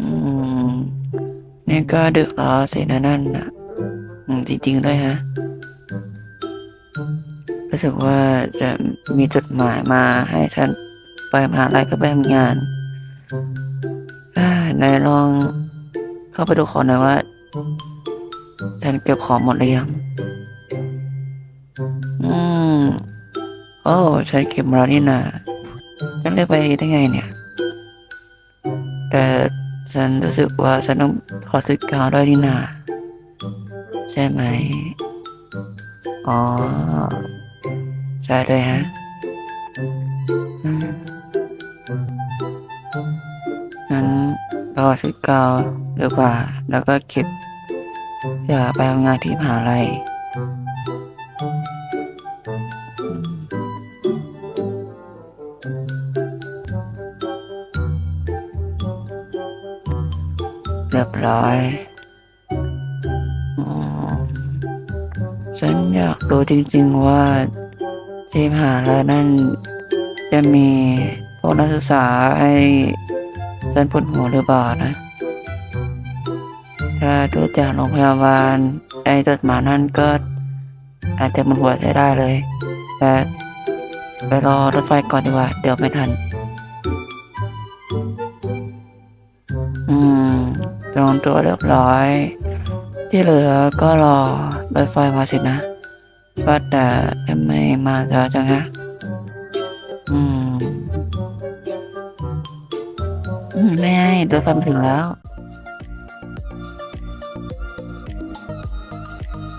อืมนี่ก็ดึกแล้วสินะนั่นนะอืมจริงๆด้วยฮะ รู้สึกว่าจะมีจดหมายมาให้ฉันไปมหาลัยเพื่อไปทำงานอ่านายลองเข้าไปดูของหน่อยว่า ฉันเก็บของหมดหรือยัง อืม โอ้ ฉันเก็บมาแล้วนี่นา ฉันเลยไปได้ไงเนี่ย แต่ฉันรู้สึกว่าฉันต้องขอซื้อกาวด้วยนี่นาใช่ไหม อ๋อ ใช่ด้วยฮะงั้นรอซื้อกาวดีกว่า แล้วก็เก็บอย่าไปทำงานที่มหาลัย ยบร้อยอฉันอยากรู้จริงๆว่าที่มหาลัยนั่น จะมีพวกนักศึกษาให้ฉันปวดหัวหรือเปล่านะ ถ้าดูจากโรงพยาบาลไอ้จดหมายนั่นก็อาจจะมันหัวใช้ได้เลย แต่ไปรอรถไฟก่อนดีกว่า เดี๋ยวไม่ทัน อืมจองตัวเรียบร้อย ที่เหลือก็รอรถไฟมาสินะว่าแต่ทำไมมาช้าจังฮะอืมอืมไม่ให้รถไฟมาถึงแล้ว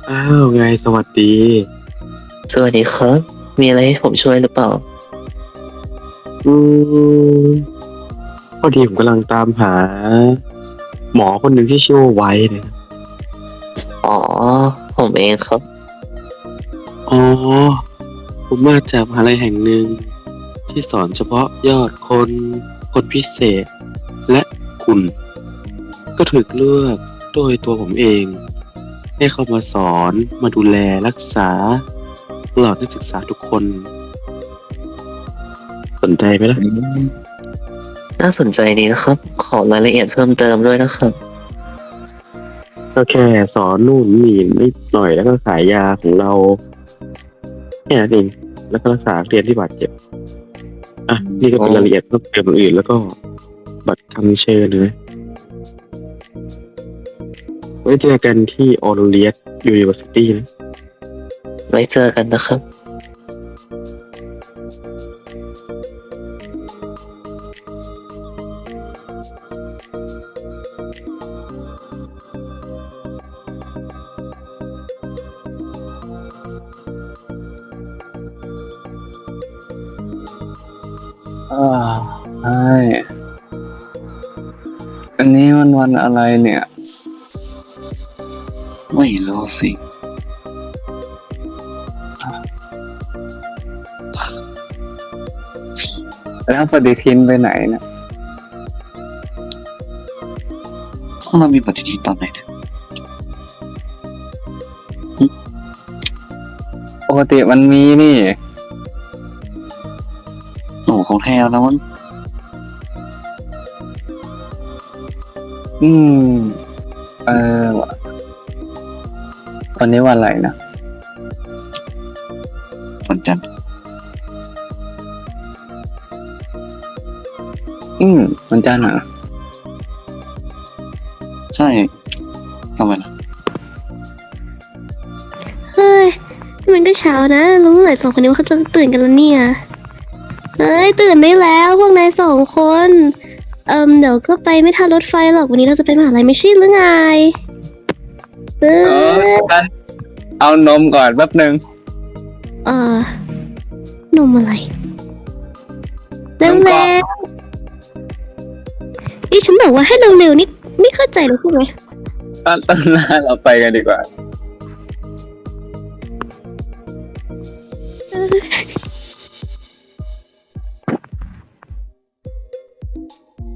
อ้าวไงสวัสดี สวัสดีครับ มีอะไรให้ผมช่วยหรือเปล่า อืมพ อดีผมกำลังตามหา หมอคนหนึ่งที่ชื่อว่าไว้เนยอ๋อ ผมเองครับ อ๋อ ผมมาจากมหาลัยแห่งหนึ่ง ที่สอนเฉพาะยอดคน คนพิเศษ และคุณ ก็ถูกเลือกโดยตัวผมเอง ให้เข้ามาสอนมาดูแลรักษาตลอดนักศึกษาทุกคน สนใจไหมล่ะ น่าสนใจดีนะครับ ขอรายละเอียดเพิ่มเติมด้วยนะครับ ก็แค่สอนนู่นนี่นิดหน่อยแล้วก็ขายยาของเราแค่นั้นเองแล้วก็รักษานักเรียนที่บาดเจ็บ อะ นี่ก็เป็นอ๋อรายละเอียดเพิ่มเติมอื่นๆแล้วก็บัตรคำเชิญเลยไว้เจอกันที่ออร์เลียสยูนิเวอร์ซิตี้นะไว้เจอกันนะครับ อ่าใช่อันนี้มันวันอะไรเนี่ย ไม่รู้สิแล้วปฏิทินไปไหนเนี่ยห้องเรามีปฏิทินตอนไหนเนี่ยปกติมันมีนี่ หนูคงแท้แล้วมั้งอืม เออว่ะวันนี้วันอะไรนะวันจันทร์อืมวันจันทร์เหรอใช่ทำไมล่ะเฮ้ยนี่มันก็เช้านะ รู้เมื่อไหร่สองคนนี้ว่าเขาจะตื่นกันแล้วเนี่ย เฮ้ยตื่นได้แล้วพวกนายสองคน เอิมเดี๋ยวก็ไปไม่ทันรถไฟหรอกวันนี้เราจะไปมหาลัยไม่ใช่หรือไงเอเอออเอานมก่อนแป๊บหนึ่งเออนมอะไรเร็วนมกล่แล้องวนี่ฉันบอกว่าให้เร็วๆนี่ไม่เข้าใจเลยใช่ไหมต้นต้นหน้าเราไปกันดีกว่า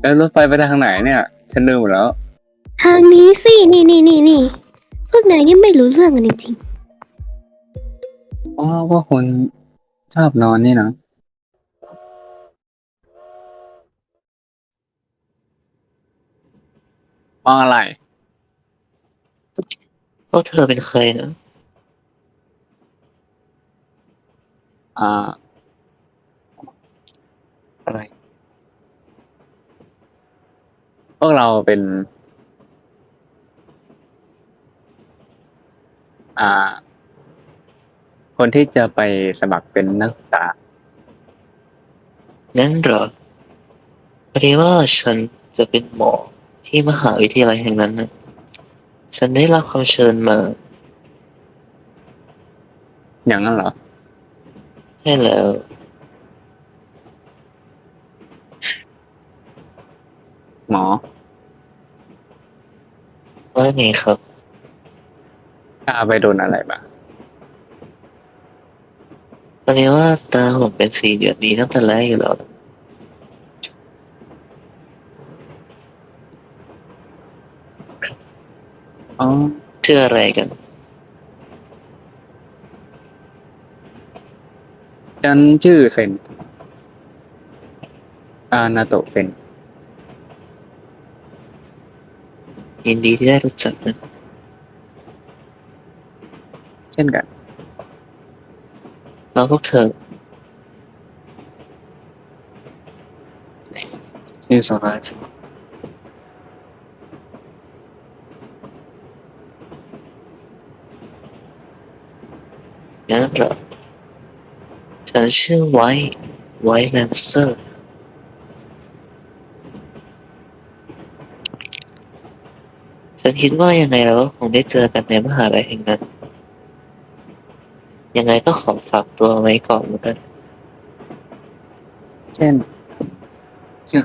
แล้วรถไฟไปทางไหนเนี่ย ฉันลืมหมดแล้ว ทางนี้สินี่นี่นี่นี่พวกนายนี่ไม่รู้เรื่องกันจริงจริงอ๋อว่าคนชอบนอนนี่นะมองอะไร พวกเธอเป็นเคยนะอ่า อะไร พวกเราเป็น อ่า คนที่จะไปสมัครเป็นนักศึกษางั้นเหรอพอดีว่าฉันจะเป็นหมอที่มหาวิทยาลัยแห่งนั้นนะฉันได้รับคำเชิญมา อย่างนั้นเหรอให้แล้ว หม อว่าไงครับถ้าไปโดนอะไรบ้างตอนนี้ว่าตาผมเป็นสีเหลืองดีตั้งแต่แรกอยู่แล้วอ๋อชื่ออะไรกัน ฉันชื่อเซนอานาโตะเซน ยินดีที่ได้รู้จักนะ เช่นกัน แล้วพวกเธอชื่อโซลาร์งั้นเหรอฉันชื่อไวท์ไวท์แลนเซอร์ ฉันคิดว่ายังไงเราก็คงได้เจอกันในมหาลัยแห่งนั้น ยังไงก็ขอฝากตัวไว้ก่อนแล้วกัน เช่น Yeah.